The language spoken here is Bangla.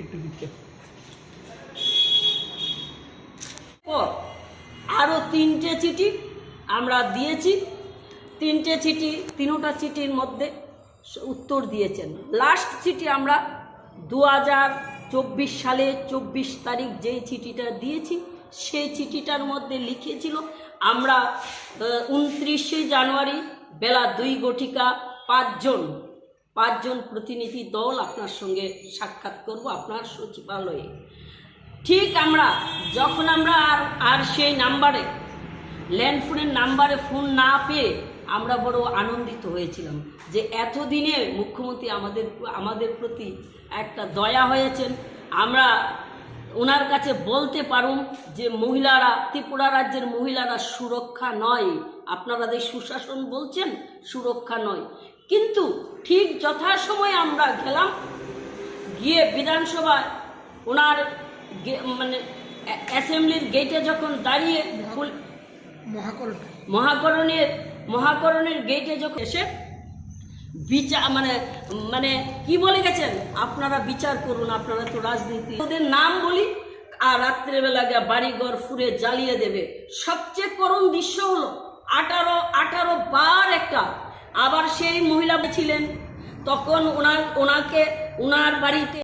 একটু দিচ্ছে। আরও তিনটে চিঠি আমরা দিয়েছি। তিনটে চিঠি, তিনোটা চিঠির মধ্যে উত্তর দিয়েছেন। লাস্ট চিঠি আমরা দু চব্বিশ সালে চব্বিশ তারিখ যেই চিঠিটা দিয়েছি, সেই চিঠিটার মধ্যে লিখেছিল, আমরা উনত্রিশে জানুয়ারি বেলা দুই গঠিকা পাঁচজন পাঁচজন প্রতিনিধি দল আপনার সঙ্গে সাক্ষাৎ করব, আপনার সচিবালয়ে। ঠিক আমরা, যখন আমরা আর আর সেই নাম্বারে, ল্যান্ডফোনের নাম্বারে ফোন না পেয়ে আমরা বড় আনন্দিত হয়েছিলাম যে এতদিনে মুখ্যমন্ত্রী আমাদের আমাদের প্রতি একটা দয়া হয়েছেন। আমরা ওনার কাছে বলতে পারুন যে মহিলারা, ত্রিপুরা রাজ্যের মহিলারা সুরক্ষা নয়। আপনারা যে সুশাসন বলছেন, সুরক্ষা নয়। কিন্তু ঠিক যথাসময়ে আমরা গেলাম গিয়ে বিধানসভায় ওনার মানে অ্যাসেম্বলির গেটে যখন দাঁড়িয়ে মহাকরণ। মহাকরণের মহাকরণের গেটে যখন এসে বিচার মানে মানে কি বলে গেছেন? আপনারা বিচার করুন আপনারা তো রাজনীতি। ওদের নাম বলি আর রাত্রেবেলা গিয়ে বাড়িঘর ফুরে জ্বালিয়ে দেবে। সবচেয়ে করুণ দৃশ্য হলো আঠারো আঠারো বার একটা আবার সেই মহিলা ছিলেন। তখন ওনার ওনাকে ওনার বাড়িতে